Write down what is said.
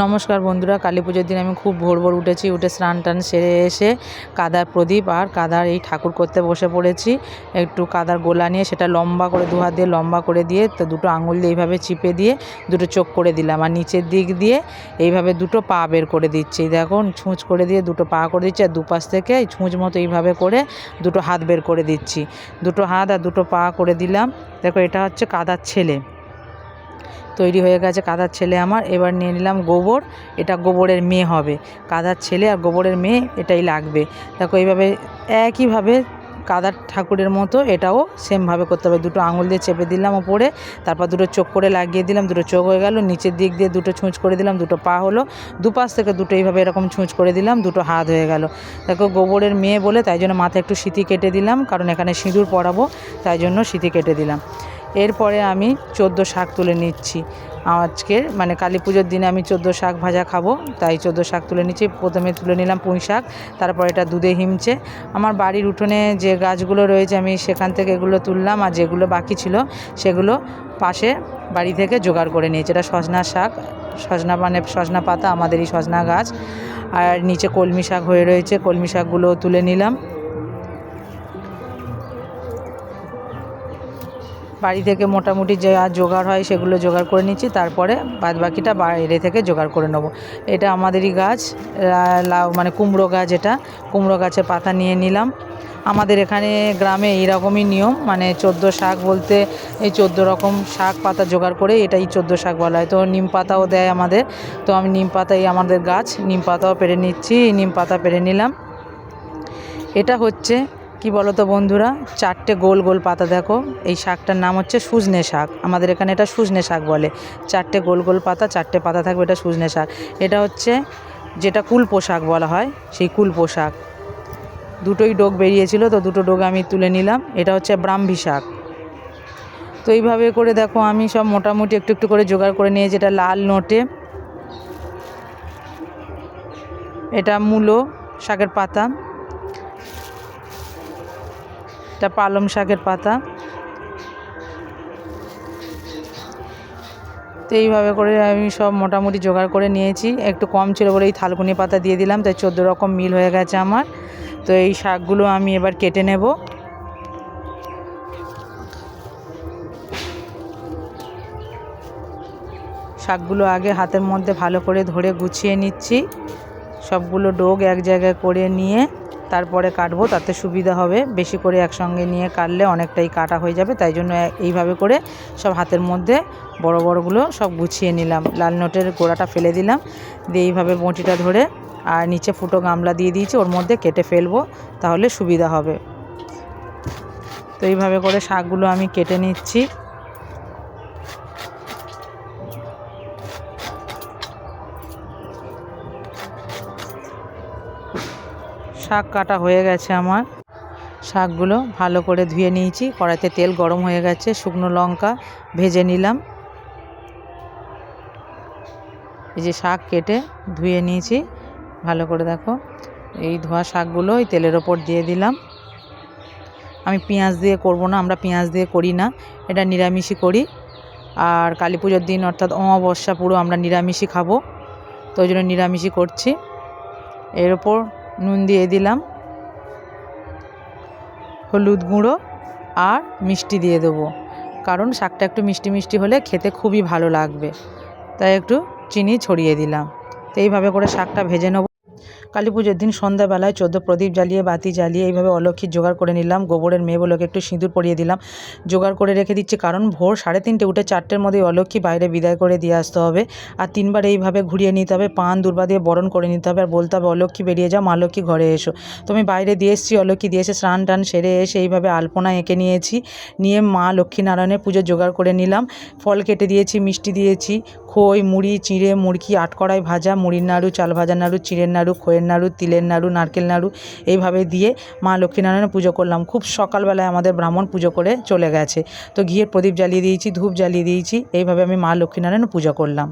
নমস্কার বন্ধুরা, কালী পুজোর দিন আমি খুব ভোর ভোর উঠেছি, উঠে স্নান টান সেরে এসে কাদার প্রদীপ আর কাদার এই ঠাকুর করতে বসে পড়েছি। একটু কাদার গোলা নিয়ে সেটা লম্বা করে দু হাত দিয়ে, লম্বা করে দিয়ে, তো দুটো আঙুল দিয়ে এইভাবে চিপে দিয়ে দুটো চোখ করে দিলাম। আর নিচের দিক দিয়ে এইভাবে দুটো পা বের করে দিচ্ছি। দেখো, ছুঁচ করে দিয়ে দুটো পা করে দিচ্ছি আর দুপাশ থেকে ছুঁচ মতো এইভাবে করে দুটো হাত বের করে দিচ্ছি। দুটো হাত আর দুটো পা করে দিলাম। দেখো, এটা হচ্ছে কাদার ছেলে। তৈরি হয়ে গেছে কাদার ছেলে আমার। এবার নিয়ে নিলাম গোবর, এটা গোবরের মেয়ে হবে। কাদার ছেলে আর গোবরের মেয়ে এটাই লাগবে। দেখো এইভাবে একইভাবে কাদার ঠাকুরের মতো এটাও সেমভাবে করতে হবে। দুটো আঙুল দিয়ে চেপে দিলাম ওপরে, তারপর দুটো চোখ করে লাগিয়ে দিলাম, দুটো চোখ হয়ে গেল, নিচের দিক দিয়ে দুটো ছুঁচ করে দিলাম, দুটো পা হলো, দুপাশ থেকে দুটো এইভাবে এরকম ছুঁচ করে দিলাম, দুটো হাত হয়ে গেল। দেখো গোবরের মেয়ে বলে তাই জন্য মাথায় একটু সিঁথি কেটে দিলাম, কারণ এখানে সিঁদুর পরাবো, তাই জন্য সিঁথি কেটে দিলাম। এরপরে আমি চোদ্দ শাক তুলে নিচ্ছি। আজকের মানে কালী পুজোর দিনে আমি চোদ্দ শাক ভাজা খাব, তাই চোদ্দ শাক তুলে নিচ্ছি। প্রথমে তুলে নিলাম পুঁই শাক, তারপর এটা দুধে হিমছে। আমার বাড়ির উঠোনে যে গাছগুলো রয়েছে, আমি সেখান থেকে এগুলো তুললাম, আর যেগুলো বাকি ছিল, সেগুলো পাশে বাড়ি থেকে জোগাড় করে নিয়েছি। এটা সজনা শাক, সজনা মানে সজনা পাতা, আমাদেরই সজনা গাছ। আর নিচে কলমি শাক হয়ে রয়েছে, কলমি শাকগুলো তুলে নিলাম। বাড়ি থেকে মোটামুটি যে জোগাড় হয় সেগুলো জোগাড় করে নিচ্ছি, তারপরে বাদ বাকিটা বাইরে থেকে জোগাড় করে নেব। এটা আমাদেরই গাছ লাউ মানে কুমড়ো গাছ এটা, কুমড়ো গাছের পাতা নিয়ে নিলাম। আমাদের এখানে গ্রামে এইরকমই নিয়ম মানে চোদ্দ শাক বলতে এই চোদ্দ রকম শাক পাতা জোগাড় করে এটাই চোদ্দ শাক বলা হয়। তো নিম পাতাও দেয় আমাদের, তো আমি নিম পাতাই আমাদের গাছ, নিম পাতাও পেরে নিচ্ছি, নিম পাতা পেরে নিলাম। এটা হচ্ছে কি বলো তো বন্ধুরা? চারটে গোল গোল পাতা দেখো। এই শাকটার নাম হচ্ছে সুজনে শাক। আমাদের এখানে এটা সুজনে শাক বলে। চারটে গোল গোল পাতা, চারটে পাতা থাকবে এটা সুজনে শাক। এটা হচ্ছে যেটা কুল পোশাক বলা হয়, সেই কুল পোশাক দুটোই ডোক বেরিয়েছিল, তো দুটো ডোক আমি তুলে নিলাম। এটা হচ্ছে ব্রাহ্মী শাক। তো এইভাবে করে দেখো, আমি সব মোটামুটি একটু একটু করে জোগাড় করে নিয়ে যেটা লাল নোটে। এটা মূলো শাকের পাতা। এটা পালং শাকের পাতা। তো এইভাবে করে আমি সব মোটামুটি জোগাড় করে নিয়েছি। একটু কম ছিল বলে এই থালকুনি পাতা দিয়ে দিলাম, তাই চোদ্দ রকম মিল হয়ে গেছে আমার। তো এই শাকগুলো আমি এবার কেটে নেব। শাকগুলো আগে হাতের মধ্যে ভালো করে ধরে গুছিয়ে নিচ্ছি। সবগুলো ডোগ এক জায়গায় করে নিয়ে তারপরে কাটবো, তাতে সুবিধা হবে। বেশি করে একসঙ্গে নিয়ে কাটলে অনেকটাই কাটা হয়ে যাবে, তাই জন্য এইভাবে করে সব হাতের মধ্যে বড় বড়গুলো সব গুছিয়ে নিলাম। লাল নোটের গোড়াটা ফেলে দিলাম, দিয়ে এইভাবে বঁটিটা ধরে আর নিচে ফুটো গামলা দিয়ে দিয়েছি, ওর মধ্যে কেটে ফেলব, তাহলে সুবিধা হবে। তো এইভাবে করে শাকগুলো আমি কেটে নিচ্ছি। শাক কাটা হয়ে গেছে আমার। শাকগুলো ভালো করে ধুয়ে নিয়েছি। কড়াইতে তেল গরম হয়ে গেছে, শুকনো লঙ্কা ভেজে নিলাম। এই যে শাক কেটে ধুয়ে নিয়েছি, ভালো করে দেখো। এই ধোয়া শাকগুলো এই তেলের ওপর দিয়ে দিলাম। আমি পেঁয়াজ দিয়ে করব না, আমরা পেঁয়াজ দিয়ে করি না, এটা নিরামিষই করি। আর কালী পুজোর দিন অর্থাৎ অমাবস্যা পুরো আমরা নিরামিষই খাব, তো ওই জন্য নিরামিষই করছি। এর ওপর নুন দিয়ে দিলাম, হলুদ গুঁড়ো আর মিষ্টি দিয়ে দেবো। কারণ শাকটা একটু মিষ্টি মিষ্টি হলে খেতে খুবই ভালো লাগবে। তাই একটু চিনি ছড়িয়ে দিলাম। তো এইভাবে করে শাকটা ভেজে নেব। কালী পুজোর দিন সন্ধ্যাবেলায় চোদ্দ প্রদীপ জ্বালিয়ে, বাতি জ্বালিয়ে এইভাবে অলক্ষীর জোগাড় করে নিলাম। গোবরের মেয়ে বলোকে একটু সিঁদুর পরিয়ে দিলাম। জোগাড় করে রেখে দিচ্ছি কারণ ভোর সাড়ে তিনটে উঠে চারটের মধ্যে অলক্ষী বাইরে বিদায় করে দিয়ে আসতে হবে। আর তিনবার এইভাবে ঘুরিয়ে নিতে হবে, পান, দুর্বা দিয়ে বরণ করে নিতে হবে আর বলতে হবে, অলক্ষী বেরিয়ে যাও, মা লক্ষ্মী ঘরে এসো। তো আমি বাইরে দিয়ে এসেছি, অলক্ষী দিয়ে এসে স্নান টান সেরে এসে এইভাবে আলপনা এঁকে নিয়েছি। নিয়ে মা লক্ষ্মীনারায়ণের পুজো জোগাড় করে নিলাম। ফল কেটে দিয়েছি, মিষ্টি দিয়েছি, খই, মুড়ি, চিঁড়ে, মুড়কি, আটকড়াই ভাজা, মুড়ির নাড়ু, চাল ভাজা নাড়ু, চিঁড়ের নাড়ু খইয়ের নাড়ু, তিলের নাড়ু, নারকেল নাড়ু এইভাবে দিয়ে মা লক্ষ্মীনারায়ণের পুজো করলাম। খুব সকালবেলায় আমাদের ব্রাহ্মণ পুজো করে চলে গেছে। তো ঘিয়ের প্রদীপ জ্বালিয়ে দিয়েছি, ধূপ জ্বালিয়ে দিয়েছি, এইভাবে আমি মা লক্ষ্মীনারায়ণ পুজো করলাম।